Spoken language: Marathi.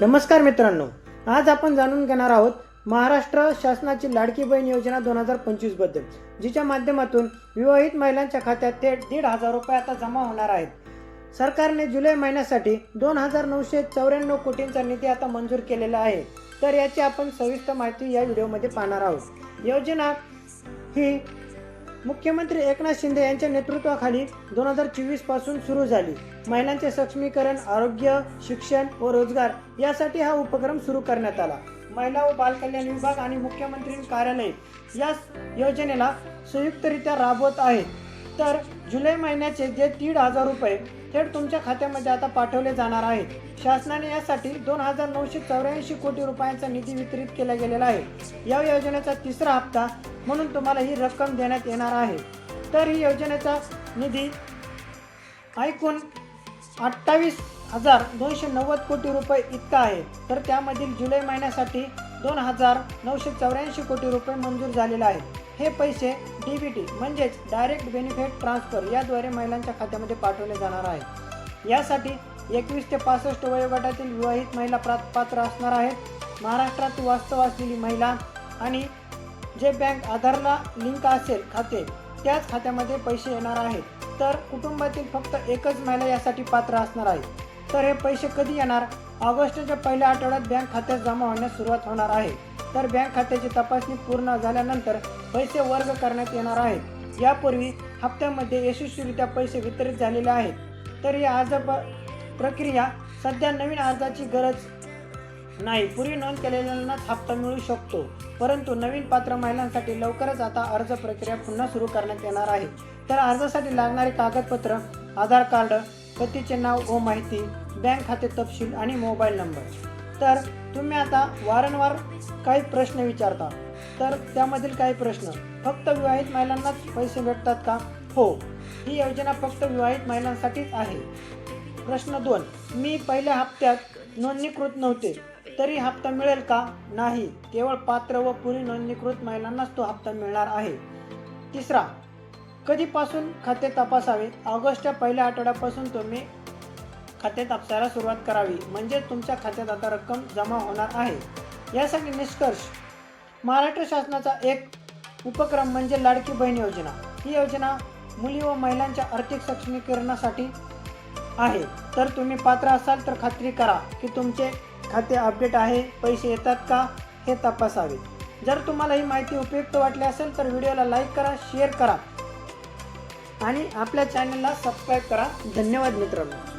नमस्कार मित्रांनो आज आपण जाणून घेणार आहोत महाराष्ट्र शासनाची लाडकी बहीण योजना दोन हजार पंचवीसबद्दल जिच्या माध्यमातून विवाहित महिलांच्या खात्यात थेट दीड हजार रुपये आता जमा होणार आहेत. सरकारने जुलै महिन्यासाठी दोन हजार नऊशे चौऱ्याण्णव कोटींचा निधी आता मंजूर केलेला आहे. तर याची आपण सविस्तर माहिती या व्हिडिओमध्ये पाहणार आहोत. योजना ही मुख्यमंत्री एकनाथ शिंदे यांच्या नेतृत्वाखाली दोन हजार चोवीसपासून सुरू झाली. महिलांचे सक्षमीकरण आरोग्य शिक्षण व रोजगार यासाठी हा उपक्रम सुरू करण्यात आला. महिला व बालकल्याण विभाग आणि मुख्यमंत्री कार्यालय या योजनेला संयुक्तरित्या राबवत आहेत. तर जुलै महिन्याचे जे दीड हजार रुपये थेट तुमच्या खात्यामध्ये आता पाठवले जाणार आहेत. शासनाने यासाठी दोन हजार नऊशे चौऱ्याऐंशी कोटी रुपयांचा निधी वितरित केला गेलेला आहे. या योजनेचा तिसरा हप्ता म्हणून तुम्हाला ही रक्कम देण्यात येणार आहे. तर ही योजनेचा निधी ऐकून अठ्ठावीस हजार दोनशे नव्वद कोटी रुपये इतका आहे. तर त्यामधील जुलै महिन्यासाठी दोन हजार नऊशे चौऱ्याऐंशी कोटी रुपये मंजूर झालेला आहे हे पैसे डी बी टी म्हणजेच डायरेक्ट बेनिफिट ट्रान्सफर याद्वारे महिलांच्या खात्यामध्ये पाठवले जाणार आहे यासाठी एकवीस ते पासष्ट वयोगटातील विवाहित महिला प्रा पात्र असणार आहेत. महाराष्ट्रात वास्तव असलेली महिला आणि जे बँक आधारला लिंक असेल खाते त्याच खात्यामध्ये पैसे येणार आहेत. तर कुटुंबातील फक्त एकच महिला यासाठी पात्र असणार आहे. तर हे पैसे कधी येणार? ऑगस्टच्या पहिल्या आठवड्यात बँक खात्यात जमा होण्यास सुरुवात होणार आहे. तर बँक खात्याची तपासणी पूर्ण झाल्यानंतर पैसे वर्ग करण्यात येणार आहेत. यापूर्वी हप्त्यामध्ये यशस्वीरित्या पैसे वितरित झालेले आहेत. तर ही अर्ज प- प्रक्रिया सध्या नवीन अर्जाची गरज नाही. पूर्वी नोंद केलेल्यांनाच हप्ता मिळू शकतो. परंतु नवीन पात्र महिलांसाठी लवकरच आता अर्ज प्रक्रिया पुन्हा सुरू करण्यात येणार आहे. तर अर्जासाठी लागणारे कागदपत्र आधार कार्ड पतीचे नाव व माहिती बँक खाते तपशील आणि मोबाईल नंबर. तर तुम्ही आता वारंवार काही प्रश्न विचारता. तर त्यामधील काही प्रश्न फक्त विवाहित महिलांनाच पैसे भेटतात का? हो ही योजना फक्त विवाहित महिलांसाठीच आहे. प्रश्न दोन मी पहिल्या हप्त्यात नोंदणीकृत नव्हते तरी हप्ता मिळेल का? नाही केवळ पात्र व पुरी नोंदणीकृत महिलांनाच तो हप्ता मिळणार आहे. तिसरा कधीपासून खाते तपासावे? ऑगस्टच्या पहिल्या आठवड्यापासून तुम्ही खाते तपासायला सुरुवात करावी. म्हणजे तुमच्या खात्यात आता रक्कम जमा होणार आहे. यासाठी निष्कर्ष. महाराष्ट्र शासनाचा एक उपक्रम म्हणजे लाडकी बहीण योजना. ही योजना मुली व महिलांच्या आर्थिक सक्षमीकरणासाठी आहे. तर तुम्ही पात्र असाल तर खात्री करा की तुमचे खाते अपडेट आहे पैसे येतात का हे तपासावे. जर तुम्हाला ही माहिती उपयुक्त वाटली असेल तर व्हिडिओला लाईक करा शेअर करा आणि आपल्या चॅनलला सबस्क्राईब करा. धन्यवाद मित्रांनो.